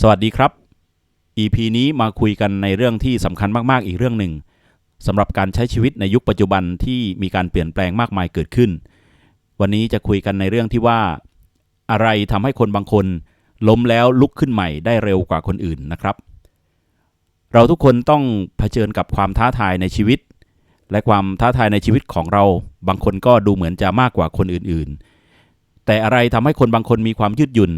สวัสดีครับ EP นี้มาคุยกันในเรื่องที่สำคัญมาก ๆ อีกเรื่องหนึ่งสำหรับการใช้ชีวิตในยุคปัจจุบันที่มีการเปลี่ยนแปลงมากมายเกิดขึ้น วันนี้จะคุยกันในเรื่องที่ว่า อะไรทำให้คนบางคน ล้มแล้วลุกขึ้นใหม่ได้เร็วกว่าคนอื่นนะครับ เราทุกคนต้องเผชิญกับความท้าทายในชีวิต และความท้าทายในชีวิตของเรา บางคนก็ดูเหมือนจะมากกว่าคนอื่นๆ แต่อะไรทำให้คนบางคนมีความยืดหยุ่น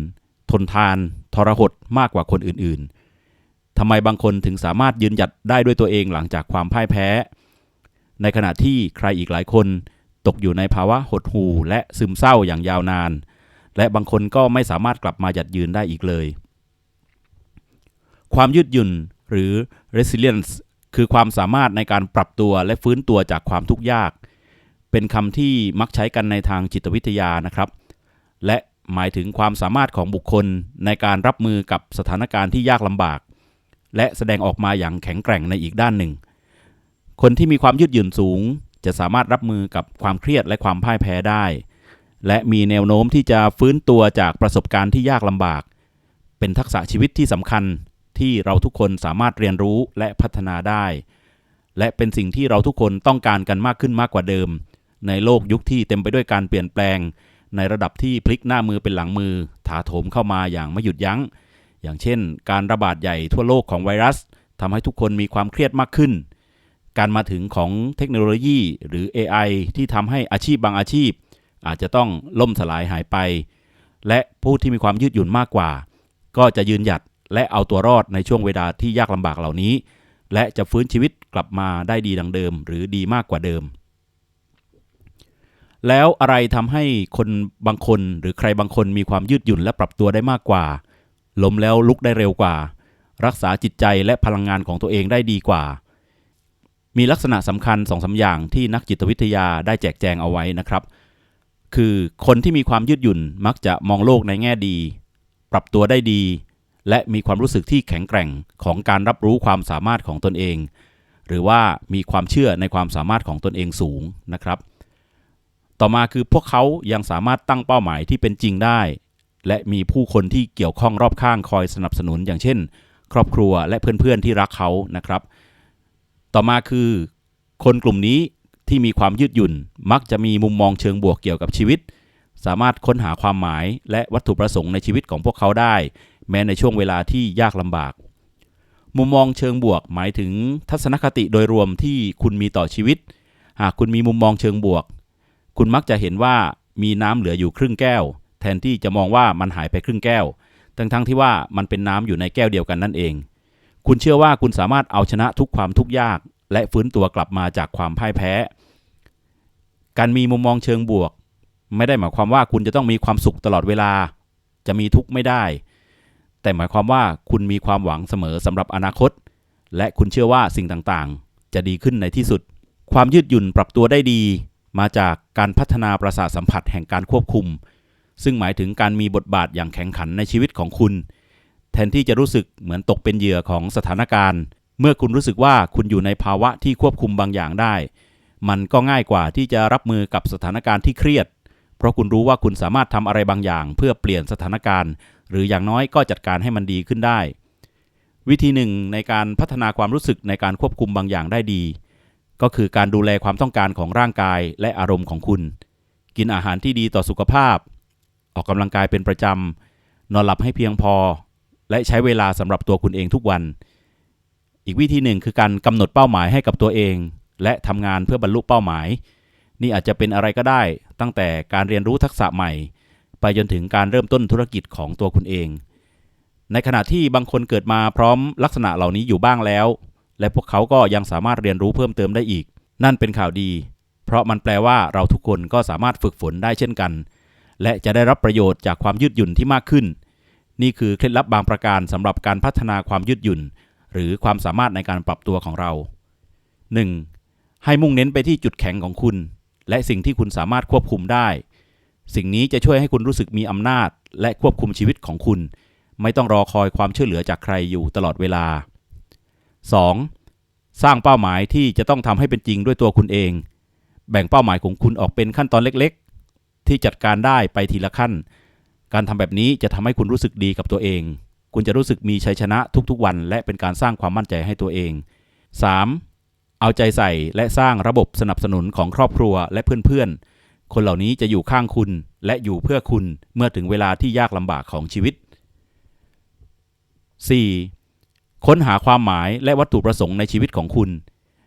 ทนทาน ทรหดมากกว่าคนอื่นๆทำไมบางคนถึงสามารถยืนหยัดได้ด้วยตัวเองหลังจากความพ่ายแพ้ ในขณะที่ใครอีกหลายคนตกอยู่ในภาวะหดหู่และซึมเศร้าอย่างยาวนาน และบางคนก็ไม่สามารถกลับมาหยัดยืนได้อีกเลย ความยืดหยุ่นหรือ resilience คือความสามารถในการปรับตัวและฟื้นตัวจากความทุกข์ยาก เป็นคำที่มักใช้กันในทางจิตวิทยานะครับ และ หมายถึงความสามารถของบุคคลในการรับมือกับสถานการณ์ที่ยากลำบาก และแสดงออกมาอย่างแข็งแกร่งในอีกด้านหนึ่ง คนที่มีความยืดหยุ่นสูง จะสามารถรับมือกับความเครียดและความพ่ายแพ้ได้ และมีแนวโน้มที่จะฟื้นตัวจากประสบการณ์ที่ยากลำบาก เป็นทักษะชีวิตที่สำคัญที่เราทุกคนสามารถเรียนรู้และพัฒนาได้ และเป็นสิ่งที่เราทุกคนต้องการกันมากขึ้นมากกว่าเดิม ในโลกยุคที่เต็มไปด้วยการเปลี่ยนแปลง ในระดับที่พลิกหน้ามือเป็นหลังมือ ถาโถมเข้ามาอย่างไม่หยุดยัง้ง อย่างเช่น การระบาดใหญ่ทั่วโลกของไวรัสทำให้ทุกคนมีความเครียดมากขึ้น การมาถึงของเทคโนโลยีหรือ AI ที่ทำให้อาชีพบางอาชีพ อาจจะต้องล่มสลายหายไป และผู้ที่มีความยืดหยุ่นมากกว่า ก็จะยืนหยัดและเอาตัวรอดในช่วงเวลาที่ยากลำบากเหล่านี้ และจะฟื้นชีวิตกลับมาได้ดีดังเดิม หรือดีมากกว่าเดิม แล้วอะไรทำให้คนบางคนหรือใครบางคนมีความยืดหยุ่นและปรับตัวได้มากกว่า ล้มแล้วลุกได้เร็วกว่า รักษาจิตใจและพลังงานของตัวเองได้ดีกว่า มีลักษณะสำคัญสองสาอย่างที่นักจิตวิทยาได้แจกแจงเอาไว้นะครับ คือคนที่มีความยืดหยุ่นมักจะมองโลกในแง่ดี ปรับตัวได้ดี และมีความรู้สึกที่แข็งแกร่งของการรับรู้ความสามารถของตนเอง หรือว่ามีความเชื่อในความสามารถของตนเองสูงนะครับ ต่อมาคือพวกเขายังสามารถตั้งเป้าหมายที่เป็นจริงได้ และมีผู้คนที่เกี่ยวข้องรอบข้างคอยสนับสนุนอย่างเช่น ครอบครัวและเพื่อนๆที่รักเขานะครับ ต่อมาคือ คนกลุ่มนี้ที่มีความยืดหยุ่น มักจะมีมุมมองเชิงบวกเกี่ยวกับชีวิต สามารถค้นหาความหมายและวัตถุประสงค์ในชีวิตของพวกเขาได้ แม้ในช่วงเวลาที่ยากลำบาก มุมมองเชิงบวกหมายถึงทัศนคติโดยรวมที่คุณมีต่อชีวิต หากคุณมีมุมมองเชิงบวก คุณมักจะเห็นว่ามีน้ำเหลืออยู่ครึ่งแก้ว แทนที่จะมองว่ามันหายไปครึ่งแก้ว ทั้งๆที่ว่ามันเป็นน้ำอยู่ในแก้วเดียวกันนั่นเอง คุณเชื่อว่าคุณสามารถเอาชนะทุกความทุกข์ยาก และฟื้นตัวกลับมาจากความพ่ายแพ้ การมีมุมมองเชิงบวก ไม่ได้หมายความว่าคุณจะต้องมีความสุขตลอดเวลา จะมีทุกข์ไม่ได้ แต่หมายความว่าคุณมีความหวังเสมอสำหรับอนาคต และคุณเชื่อว่าสิ่งต่างๆ จะดีขึ้นในที่สุด ความยืดหยุ่นปรับตัวได้ดี มาจากการพัฒนาประสาทสัมผัสแห่งการควบคุม ซึ่งหมายถึงการมีบทบาทอย่างแข็งขันในชีวิตของคุณ แทนที่จะรู้สึกเหมือนตกเป็นเหยื่อของสถานการณ์ เมื่อคุณรู้สึกว่าคุณอยู่ในภาวะที่ควบคุมบางอย่างได้ มันก็ง่ายกว่าที่จะรับมือกับสถานการณ์ที่เครียด เพราะคุณรู้ว่าคุณสามารถทำอะไรบางอย่าง เพื่อเปลี่ยนสถานการณ์ หรืออย่างน้อยก็จัดการให้มันดีขึ้นได้ วิธีหนึ่งในการพัฒนาความรู้สึกในการควบคุมบางอย่างได้ดี ก็คือการดูแลความต้องการของร่างกายและอารมณ์ของคุณ กินอาหารที่ดีต่อสุขภาพ ออกกำลังกายเป็นประจำ นอนหลับให้เพียงพอ และใช้เวลาสำหรับตัวคุณเองทุกวัน อีกวิธีหนึ่งคือการกำหนดเป้าหมายให้กับตัวเอง และทำงานเพื่อบรรลุเป้าหมาย นี่อาจจะเป็นอะไรก็ได้ ตั้งแต่การเรียนรู้ทักษะใหม่ ไปจนถึงการเริ่มต้นธุรกิจของตัวคุณเอง ในขณะที่บางคนเกิดมาพร้อมลักษณะเหล่านี้อยู่บ้างแล้ว และพวกเขาก็ยังสามารถเรียนรู้เพิ่มเติมได้อีก นั่นเป็นข่าวดี เพราะมันแปลว่าเราทุกคนก็สามารถฝึกฝนได้เช่นกัน และจะได้รับประโยชน์จากความยืดหยุ่นที่มากขึ้น นี่คือเคล็ดลับบางประการสำหรับการพัฒนาความยืดหยุ่น หรือความสามารถในการปรับตัวของเรา 1. ให้มุ่งเน้นไปที่จุดแข็งของคุณ และสิ่งที่คุณสามารถควบคุมได้ สิ่งนี้จะช่วยให้คุณรู้สึกมีอำนาจ และควบคุมชีวิตของคุณ ไม่ต้องรอคอยความช่วยเหลือจากใครอยู่ตลอดเวลา 2. สร้างเป้าหมายที่จะต้องทำให้เป็นจริงด้วยตัวคุณเอง แบ่งเป้าหมายของคุณออกเป็นขั้นตอนเล็กๆ ที่จัดการได้ไปทีละขั้น การทำแบบนี้จะทำให้คุณรู้สึกดีกับตัวเองคุณคุณจะรู้สึกมีชัยชนะทุกๆวัน และเป็นการสร้างความมั่นใจให้ตัวเอง 3. เอาใจใส่และสร้างระบบสนับสนุนของครอบครัวและเพื่อนๆ คนเหล่านี้จะอยู่ข้างคุณและอยู่เพื่อคุณเมื่อถึงเวลาที่ยากลำบากของชีวิต 4. ค้นหาความหมายและวัตถุประสงค์ในชีวิตของคุณ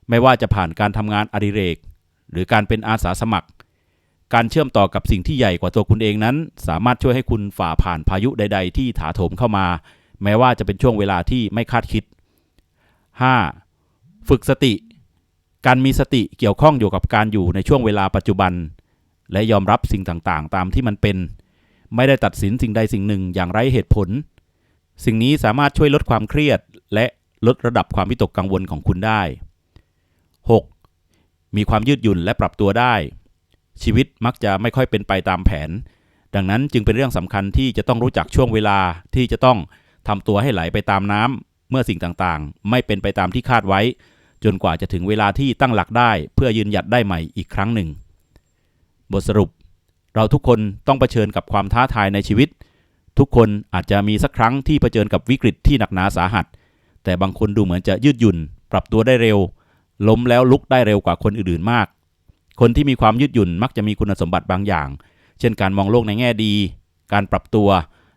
ไม่ว่าจะผ่านการทำงานอดิเรก หรือการเป็นอาสาสมัคร การเชื่อมต่อกับสิ่งที่ใหญ่กว่าตัวคุณเองนั้น สามารถช่วยให้คุณฝ่าผ่านพายุใด ๆ ที่ถาโถมเข้ามา แม้ว่าจะเป็นช่วงเวลาที่ไม่คาดคิด 5. ฝึกสติ การมีสติเกี่ยวข้องอยู่กับการอยู่ในช่วงเวลาปัจจุบัน และยอมรับสิ่งต่างๆ ตามที่มันเป็น ไม่ได้ตัดสินสิ่งใดสิ่งหนึ่งอย่างไร้เหตุผล สิ่งนี้สามารถช่วยลดความเครียด และลดระดับความวิตกกังวลของคุณได้ 6. มีความยืดหยุ่นและปรับตัวได้ ชีวิตมักจะไม่ค่อยเป็นไปตามแผน ดังนั้นจึงเป็นเรื่องสำคัญที่จะต้องรู้จักช่วงเวลาที่จะต้องทำตัวให้ไหลไปตามน้ำเมื่อสิ่งต่างๆ ไม่เป็นไปตามที่คาดไว้ จนกว่าจะถึงเวลาที่ตั้งหลักได้ เพื่อยืนหยัดได้ใหม่อีกครั้งหนึ่ง บทสรุป เราทุกคนต้องเผชิญกับความท้าทายในชีวิต ทุกคนอาจจะมีสักครั้งที่เผชิญกับวิกฤตที่หนักหนาสาหัส แต่บางคนดูเหมือนจะยืดหยุ่น ปรับตัวได้เร็ว ล้มแล้วลุกได้เร็วกว่าคนอื่นๆมาก คนที่มีความยืดหยุ่นมักจะมีคุณสมบัติบางอย่าง เช่นการมองโลกในแง่ดี การปรับตัว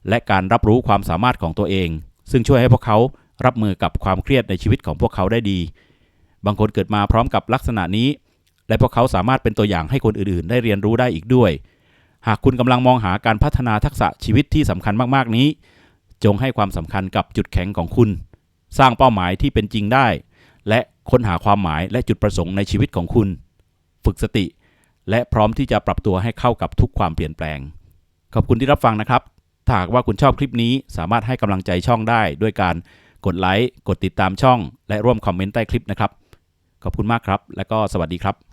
และการรับรู้ความสามารถของตัวเอง ซึ่งช่วยให้พวกเขารับมือกับความเครียดในชีวิตของพวกเขาได้ดี บางคนเกิดมาพร้อมกับลักษณะนี้ และพวกเขาสามารถเป็นตัวอย่างให้คนอื่นๆ ได้เรียนรู้ได้อีกด้วย หากคุณกำลังมองหาการพัฒนาทักษะชีวิตที่สำคัญมากๆนี้ จงให้ความสำคัญกับจุดแข็งของคุณ สร้างเป้าหมายที่เป็นจริงได้ และค้นหาความหมายและจุดประสงค์ในชีวิตของคุณ ฝึกสติ และพร้อมที่จะปรับตัวให้เข้ากับทุกความเปลี่ยนแปลง ขอบคุณที่รับฟังนะครับถ้าหากว่าคุณชอบคลิปนี้สามารถให้กำลังใจช่องได้ ด้วยการกดไลค์กดติดตามช่อง และร่วมคอมเมนต์ใต้คลิปนะครับ ขอบคุณมากครับ และก็สวัสดีครับ